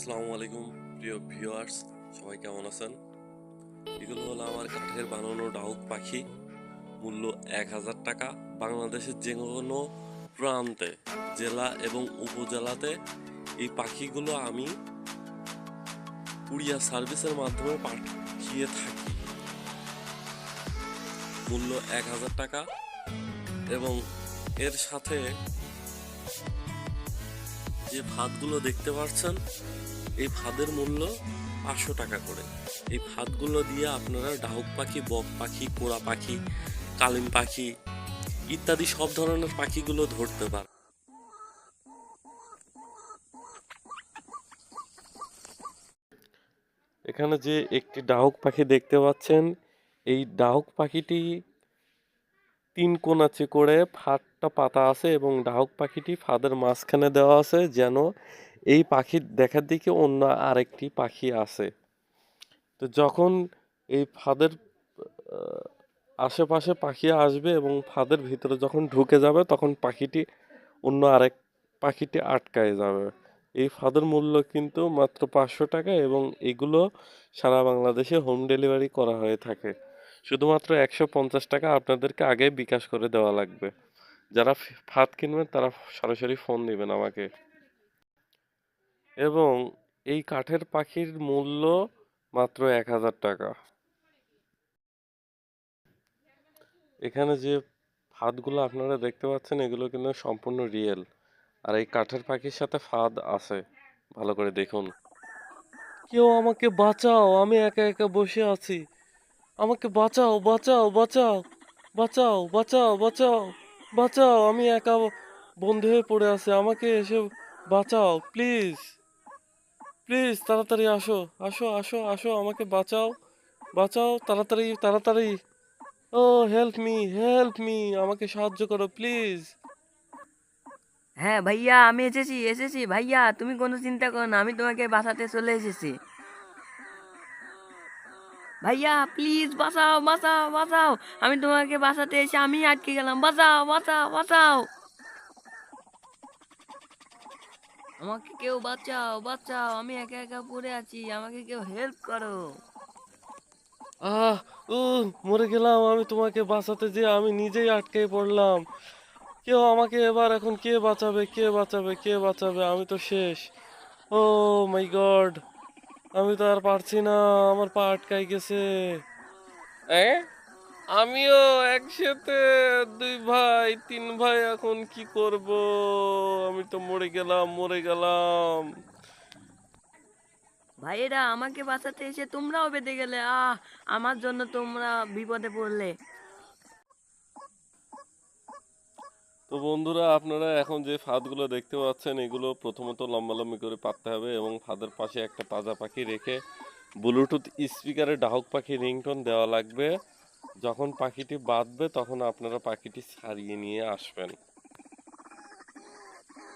আসসালামু আলাইকুম, প্রিয় ভিউয়ার্স সবাই কেমন আছেন? এগুলো হলো আমার কাঠের বানানো ডাউক পাখি, মূল্য এক হাজার টাকা। বাংলাদেশের যে কোনো প্রান্তে, জেলা এবং উপজেলাতে এই পাখিগুলো আমি কুরিয়ার সার্ভিসের মাধ্যমে পাঠিয়ে থাকি। মূল্য এক হাজার টাকা এবং এর সাথে যে ভাতগুলো দেখতে পাচ্ছেন, এই ভাতের মূল্য পাঁচশো টাকা করে। এই ভাতগুলো দিয়ে আপনারা ডাহুক পাখি, বক পাখি কোড়া পাখি, কালিম পাখি ইত্যাদি সব ধরনের পাখিগুলো ধরতে পার এখানে যে একটি ডাহুক পাখি দেখতে পাচ্ছেন, এই ডাহুক পাখিটি তিন কোনাচে করে ফাঁদটা পাতা আছে এবং ডাহক পাখিটি ফাঁদের মাঝখানে দেওয়া আছে যেন এই পাখির দেখার দিকে অন্য আরেকটি পাখি আছে তো যখন এই ফাঁদের আশেপাশে পাখি আসবে এবং ফাঁদের ভিতরে যখন ঢুকে যাবে তখন পাখিটি অন্য আরেক পাখিটি আটকায় যাবে। এই ফাঁদের মূল্য কিন্তু মাত্র পাঁচশো টাকা এবং এগুলো সারা বাংলাদেশে হোম ডেলিভারি করা হয়ে থাকে। শুধুমাত্র একশো পঞ্চাশ টাকা আপনাদেরকে আগে বিকাশ করে দেওয়া লাগবে। যারা ফাঁদ কিনবেন, তারা সরাসরি ফোন দিবেন আমাকে। এবং এই কাঠের পাখির মূল্য মাত্র এক হাজার টাকা। এখানে যে ফাঁদগুলো আপনারা দেখতে পাচ্ছেন, এগুলো কিন্তু সম্পূর্ণ রিয়েল আর এই কাঠের পাখির সাথে ফাঁদ আছে। ভালো করে দেখুন। কেউ আমাকে বাঁচাও, আমি একা একা বসে আছি। আমাকে বাঁচাও বাঁচাও বাঁচাও বাঁচাও বাঁচাও বাঁচাও বাঁচাও, আমি একা বন্ধ হয়ে পড়ে আছি, আমাকে এসে বাঁচাও, প্লিজ প্লিজ, তাড়াতাড়ি আসো আসো আসো আসো, আমাকে বাঁচাও বাঁচাও, তাড়াতাড়ি তাড়াতাড়ি, ও হেল্প মি হেল্প মি আমাকে সাহায্য করো, প্লিজ। হ্যাঁ ভাইয়া, আমি এসেছি এসেছি, ভাইয়া, তুমি কোনো চিন্তা করো না, আমি তোমাকে বাঁচাতে চলে এসেছি। ভাইয়া প্লিজ বাঁচাও বাঁচাও বাঁচাও। আমি তোমাকে বাঁচাতে এসে আমি আটকে গেলাম। বাঁচাও বাঁচাও বাঁচাও। আমাকে কেউ বাঁচাও বাঁচাও। আমি একা একা পড়ে আছি। আমাকে কেউ হেল্প করো। আহ উ মরে গেলাম। আমি তোমাকে বাঁচাতে যে আমি নিজেই আটকে পড়লাম। কেউ আমাকে এবার এখন কে বাঁচাবে কে বাঁচাবে কে বাঁচাবে? আমি তো শেষ। ও মাই গড আমি তো আর পারছি না আমার পা আটকাই গেছে। আমিও একসাথে দুই ভাই তিন ভাই এখন কি করব? আমি তো মরে গেলাম মরে গেলাম। ভাইয়েরা আমাকে বাঁচাতে এসে তোমরাও বেঁধে গেলে। আহ আমার জন্য তোমরা বিপদে পড়লে। তো বন্ধুরা, আপনারা এখন যে ফাঁদগুলো দেখতে পাচ্ছেন, এগুলো প্রথমত লম্বালম্বি করে পাততে হবে এবং ফাঁদের পাশে একটা তাজা পাখি রেখে ব্লুটুথ স্পিকারে ডাহক পাখি রিংটোন দেওয়া লাগবে। যখন পাখিটি বাঁধবে, তখন আপনারা পাখিটি ছাড়িয়ে নিয়ে আসবেন।